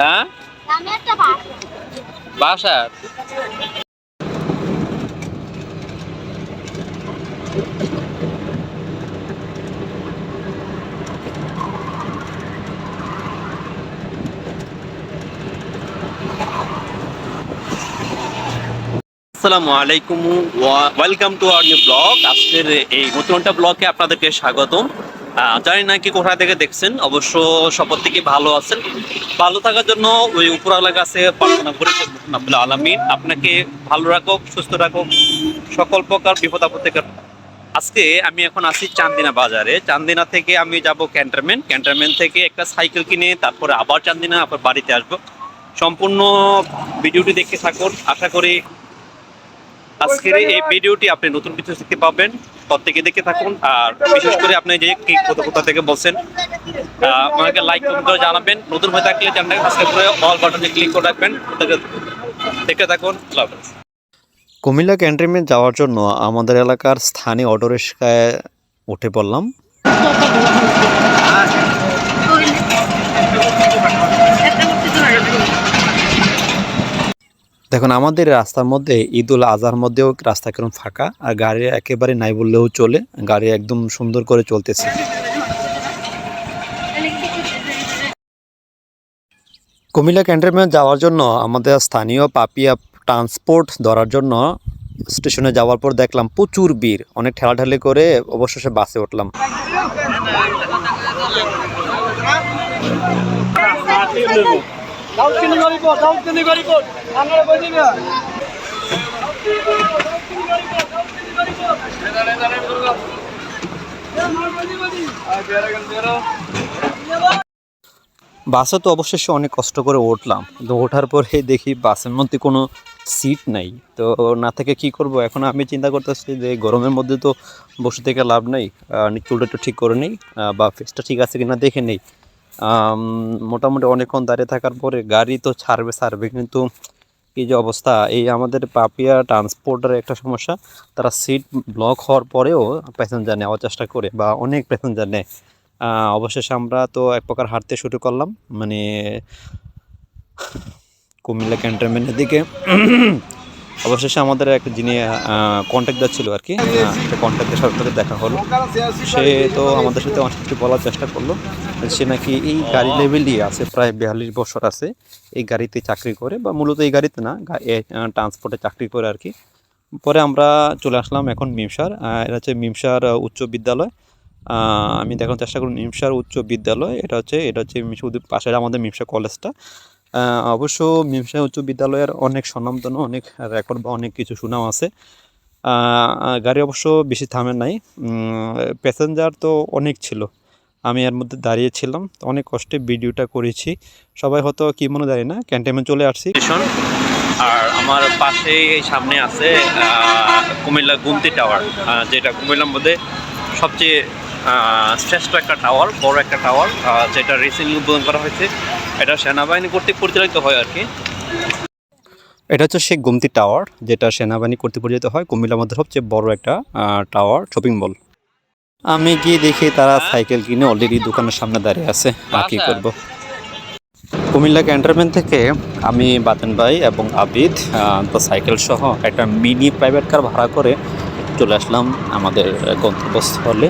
হ্যাঁ? বাসার আসসালামু আলাইকুম welcome to our new blog. আজকের এই নতুন একটা ব্লগে আপনাদেরকে স্বাগতম। জানি না কি কোথা থেকে দেখছেন, অবশ্য শপথ থেকে ভালো আছেন। ভালো থাকার জন্য ওই উপরওয়ালার কাছে প্রার্থনা করি আব্দুল আলমিন আপনাকে ভালো রাখুক, সুস্থ রাখুক, সকল প্রকার বিপদ আপদ থেকে আজকে আমি এখন আছি চান্দিনা বাজারে। চান্দিনা থেকে আমি যাব ক্যান্টনমেন্ট। ক্যান্টনমেন্ট থেকে একটা সাইকেল কিনে তারপরে আবার চান্দিনা, আবার বাড়িতে আসব। সম্পূর্ণ ভিডিওটি দেখতে থাকুন। আশা করি আজকের এই ভিডিওটি আপনি নতুন কিছু শিখতে পাবেন প্রত্যেকে দেখে থাকুন আর বিশেষ করে আপনি যে কি কোথা কোথা থেকে বলছেন আমাকে লাইক কমেন্ট করে জানাবেন। নতুন হয়ে থাকলে চ্যানেলটাকে সাবস্ক্রাইব করে অল বাটনে ক্লিক করে রাখবেন। দেখে থাকুন। লাভ কুমিল্লা ক্যান্টনমেন্ট যাওয়ার জন্য আমাদের এলাকার স্থানীয় অটো রিক্সায় উঠে পড়লাম। দেখুন, আমাদের রাস্তার মধ্যে ঈদুল আজহার মধ্যেও রাস্তা কেরম ফাঁকা, আর গাড়ি একেবারে নাই বললেও চলে, গাড়ি একদম সুন্দর করে চলতেছে। কুমিল্লা ক্যান্টনমেন্ট যাওয়ার জন্য, আমাদের স্থানীয় পাপিয়া ট্রান্সপোর্ট ধরার জন্য স্টেশনে যাওয়ার পর দেখলাম প্রচুর ভিড়। অনেক ঠেলাঠেলি করে অবশেষে বাসে উঠলাম। বাসে তো অবশেষে অনেক কষ্ট করে উঠলাম। কিন্তু ওঠার পরে দেখি বাসের মধ্যে কোনো সিট নাই। তো না থেকে কি করব? এখন আমি চিন্তা করতেছি যে গরমের মধ্যে তো বসে থেকে লাভ নেই। চুলটা একটু ঠিক করে নেই বা ফেসটা ঠিক আছে কিনা দেখে নেই। মোটামুটি অনেকক্ষণ দাঁড়িয়ে থাকার পরে গাড়ি তো ছাড়বে ছাড়বে। কিন্তু এই যে অবস্থা, এই আমাদের পাপিয়া ট্রান্সপোর্টের একটা সমস্যা। তারা সিট ব্লক হওয়ার পরেও প্যাসেঞ্জার নেওয়ার চেষ্টা করে, বা অনেক প্যাসেঞ্জার নেয়। অবশেষে আমরা তো এক প্রকার হাঁটতে শুরু করলাম। মানে কুমিল্লা ক্যান্টনমেন্টের দিকে অবশেষে আমাদের এক যিনি কন্ট্যাক্টার ছিল আর কি একটা কন্ট্যাক্টের সাথে দেখা হলো। সে তো আমাদের সাথে অনেক কিছু বলার চেষ্টা করল। সে নাকি এই গাড়ি লেভেলই আছে, প্রায় বিয়াল্লিশ বছর আছে, এই গাড়িতে চাকরি করে বা মূলত এই গাড়িতে না ট্রান্সপোর্টে চাকরি করে আর কি। পরে আমরা চলে আসলাম এখন মিমসার এটা হচ্ছে মিমসার উচ্চ বিদ্যালয়। আমি দেখানোর চেষ্টা করি মিমসার উচ্চ বিদ্যালয়, এটা হচ্ছে এটা হচ্ছে পাশের আমাদের মিমসা কলেজটা অবশ্য মিমসা উচ্চ বিদ্যালয়ের অনেক স্বনামধন্য, অনেক রেকর্ড বা অনেক কিছু সুনাম আছে। গাড়ি অবশ্য বেশি থামে নাই। প্যাসেঞ্জার তো অনেক ছিল। আমি এর মধ্যে দাঁড়িয়েছিলাম অনেক কষ্টে ভিডিওটা করেছি। সবাই হয়তো কি মনে জানি না ক্যান্টনমেন্ট চলে আসছি। আর আমার পাশে সামনে আছে কুমিল্লা গুমতি টাওয়ার যেটা কুমিল্লার মধ্যে সবচেয়ে শ্রেষ্ঠ একটা টাওয়ার বড় একটা টাওয়ার যেটা রিসেন্টলি উদ্বোধন করা হয়েছে। এটা সেনাবাহিনী কর্তৃক পরিচালিত হয় আর কি। এটা হচ্ছে শেখ গুমতি টাওয়ার যেটা সেনাবাহিনী কর্তৃক পরিচালিত হয়। কুমিল্লার মধ্যে সবচেয়ে বড় একটা টাওয়ার শপিং মল আমি গিয়ে দেখি তারা সাইকেল কিনে অলরেডি দোকানের সামনে দাঁড়িয়ে আছে। আর কি করব? কুমিল্লা ক্যান্টনমেন্ট থেকে আমি বাতেন ভাই এবং আবিদ তো সাইকেল সহ একটা মিনি প্রাইভেট কার ভাড়া করে চলে আসলাম আমাদের গন্তব্যস্থলে।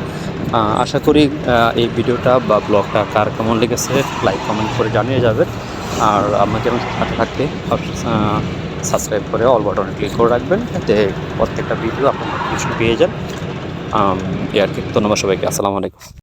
আশা করি এই ভিডিওটা বা ব্লগটা কার কেমন লেগেছে লাইক কমেন্ট করে জানিয়ে যাবে। আর আমাকে যেমন সাথে থাকতে সাবস্ক্রাইব করে অল বাটনে ক্লিক করে রাখবেন, যাতে প্রত্যেকটা ভিডিও আপনার নোটিফিকেশন পেয়ে যান। এ আর কি, ধন্যবাদ সবাইকে, আসসালামু আলাইকুম।